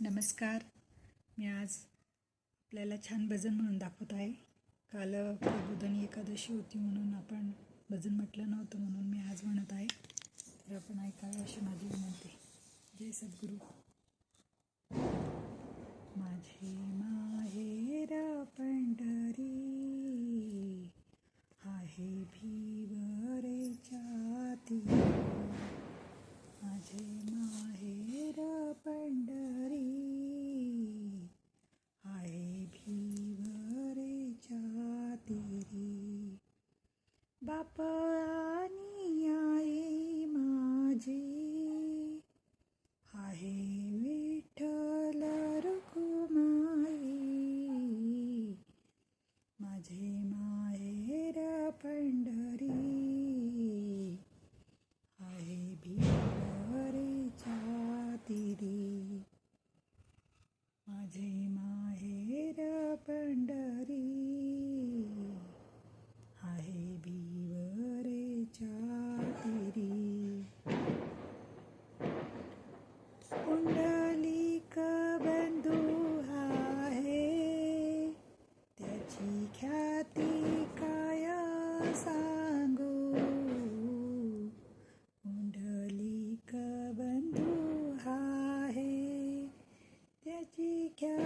नमस्कार. मी आज आपल्याला छान भजन म्हणून दाखवत आहे. काल प्रबोधनी एकादशी होती म्हणून आपण भजन म्हटलं नव्हतं म्हणून मी आज म्हणत आहे. तर आपण ऐकावे अशी माझी विनंती. जय सद्गुरू. माझे बाप आणि आई माझी. आहे विठ्ठल रुकुमाई माझे माहेर पंढरी. आहे भीवरेच्या तीरी. माझे माहेर पंढरी. पुंडलिक बंधू आहे. त्याची ख्याती काय सांगू? पुंडलिक बंधू आहे. त्याची ख्याती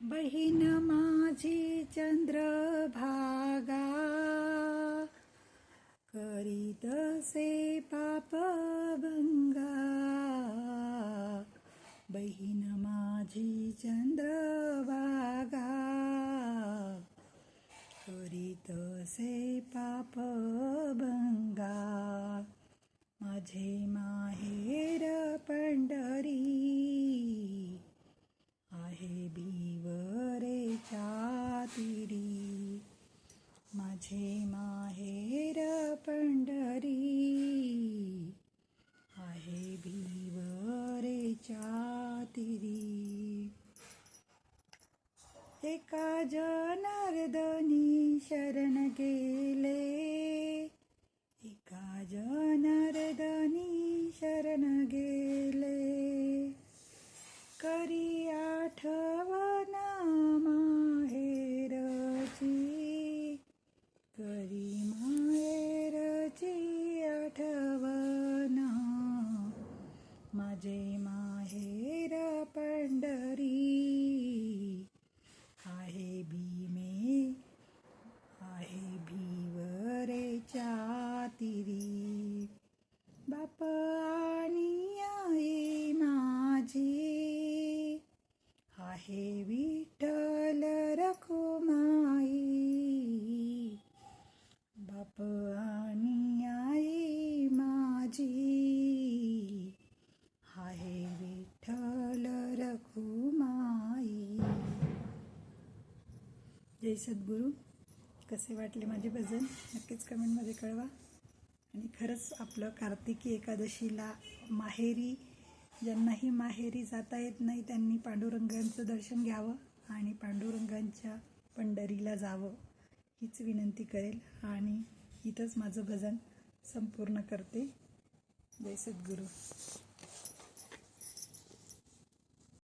बहीण माझी चंद्रभागा करीत से पाप भंगा. बहीण माझी चंद्रभागा करीत से पाप भंगा. माझे माहेर पंढरी एका जनार्दनी शरण गे हे विठ्ठल रखुमाई. बाप आणि आई माझी आहे विठ्ठल रखुमाई. जय सद्गुरू. कसे वाटले माझे भजन? नक्कीच कमेंटमध्ये कळवा. आणि खरंच आपलं कार्तिकी एकादशीला माहेरी ज्यांनाही माहेरी जाता येत नाही त्यांनी पांडुरंगांचं दर्शन घ्यावं आणि पांडुरंगांच्या पंढरीला जावं. हीच विनंती करेल आणि इथंच माझं भजन संपूर्ण करते. जय सद्गुरू.